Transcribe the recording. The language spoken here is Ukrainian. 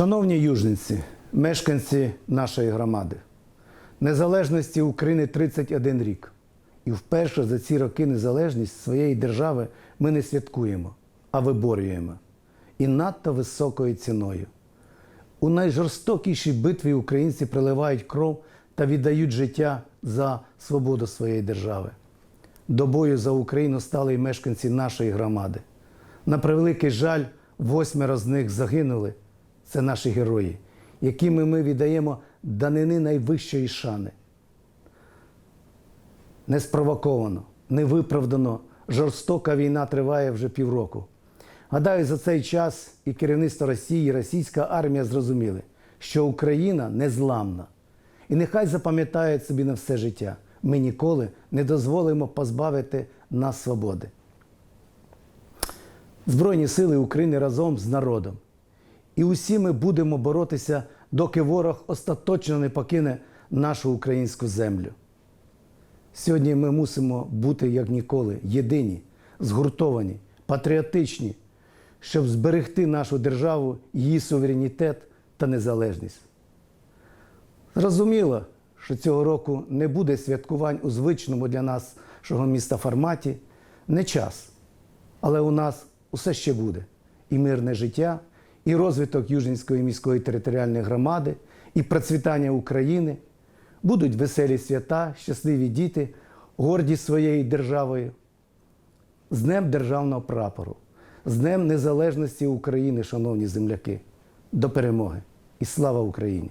Шановні южниці, мешканці нашої громади, незалежності України 31 рік. І вперше за ці роки незалежність своєї держави ми не святкуємо, а виборюємо. І надто високою ціною. У найжорстокішій битві українці приливають кров та віддають життя за свободу своєї держави. До бою за Україну стали й мешканці нашої громади. На превеликий жаль, восьмеро з них загинули. Це наші герої, якими ми віддаємо данини найвищої шани. Неспровоковано, невиправдано, жорстока війна триває вже півроку. Гадаю, за цей час і керівництво Росії, і російська армія зрозуміли, що Україна незламна. І нехай запам'ятають собі на все життя. Ми ніколи не дозволимо позбавити нас свободи. Збройні сили України разом з народом. І усі ми будемо боротися, доки ворог остаточно не покине нашу українську землю. Сьогодні ми мусимо бути як ніколи єдині, згуртовані, патріотичні, щоб зберегти нашу державу, її суверенітет та незалежність. Зрозуміло, що цього року не буде святкувань у звичному для нашого міста форматі. Не час. Але у нас усе ще буде. І мирне життя, і розвиток Южненської міської територіальної громади, і процвітання України. Будуть веселі свята, щасливі діти, горді своєю державою. З Днем Державного прапору, з Днем Незалежності України, шановні земляки, до перемоги і слава Україні!